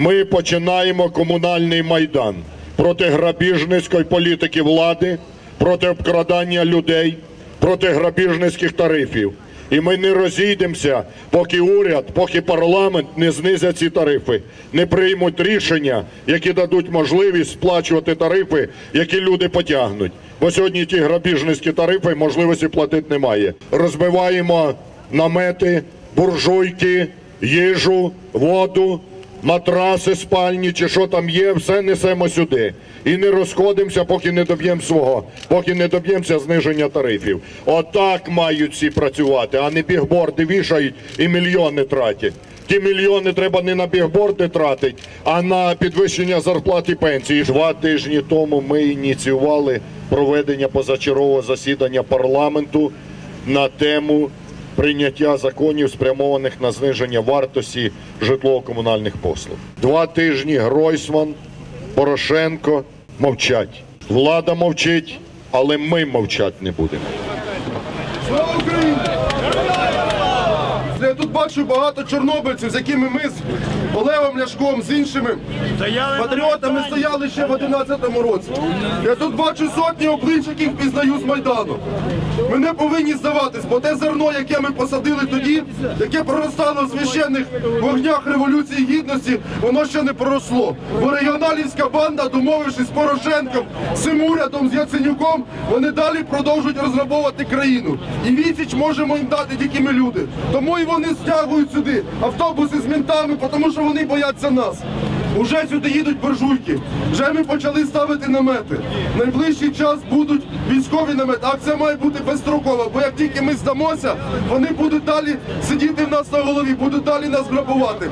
Ми починаємо комунальний майдан проти грабіжницької політики влади, проти обкрадання людей, проти грабіжницьких тарифів. І ми не розійдемося, поки уряд, поки парламент не знизять ці тарифи, не приймуть рішення, які дадуть можливість сплачувати тарифи, які люди потягнуть. Бо сьогодні ті грабіжницькі тарифи можливості платити немає. Розбиваємо намети, буржуйки, їжу, воду, матраси спальні чи що там є, все несемо сюди. І не розходимося, поки не доб'ємо свого, поки не доб'ємося зниження тарифів. Отак мають всі працювати, а не бігборди вішають і мільйони тратять. Ті мільйони треба не на бігборди тратити, а на підвищення зарплат і пенсії. Два тижні тому ми ініціювали проведення позачергового засідання парламенту на тему прийняття законів, спрямованих на зниження вартості житлово-комунальних послуг. Два тижні Гройсман, Порошенко мовчать. Влада мовчить, але ми мовчати не будемо. Слава Україні! Я тут бачу багато чорнобильців, з якими ми з Олегом Ляшком, з іншими патріотами стояли ще в 11-му році. Я тут бачу сотні облич, яких пізнаю з Майдану. Ми не повинні здаватись, бо те зерно, яке ми посадили тоді, яке проростало в священних вогнях Революції Гідності, воно ще не проросло. Бо регіоналівська банда, домовившись з Порошенком, з цим урядом, з Яценюком, вони далі продовжують розграбовувати країну. І відсіч можемо їм дати тільки ми люди. Тому і вони стягують сюди автобуси з ментами, тому що вони бояться нас. Уже сюди їдуть буржуйки. Вже ми почали ставити намети. Найближчий час будуть військові намети. Акція має бути безстрокова, бо як тільки ми здамося, вони будуть далі сидіти в нас на голові, будуть далі нас грабувати.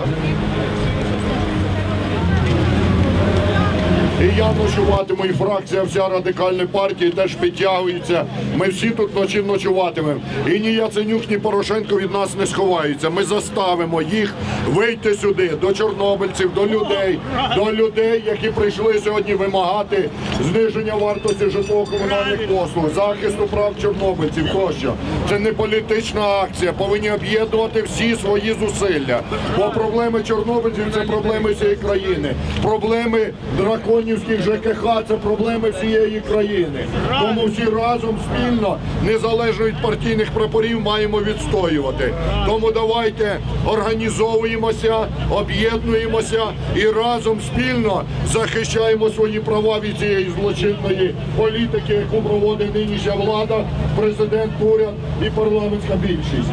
І я ночуватиму, і фракція вся радикальної партії теж підтягується. Ми всі тут ночі ночуватимемо. І ні Яценюк, ні Порошенко від нас не сховаються. Ми заставимо їх вийти сюди, до чорнобильців, до людей, до людей, які прийшли сьогодні вимагати зниження вартості житлово-комунальних послуг, захисту прав чорнобильців тощо. Це не політична акція. Повинні об'єднувати всі свої зусилля. Бо проблеми чорнобильців це проблеми всієї країни. Проблеми драконівських ЖКХ це проблеми всієї країни. Тому всі разом спільно, незалежно від партійних прапорів, маємо відстоювати. Тому давайте організовуємося, об'єднуємося і разом спільно захищаємо свої права від цієї злочинної політики, яку проводить нинішня влада, президент, уряд і парламентська більшість.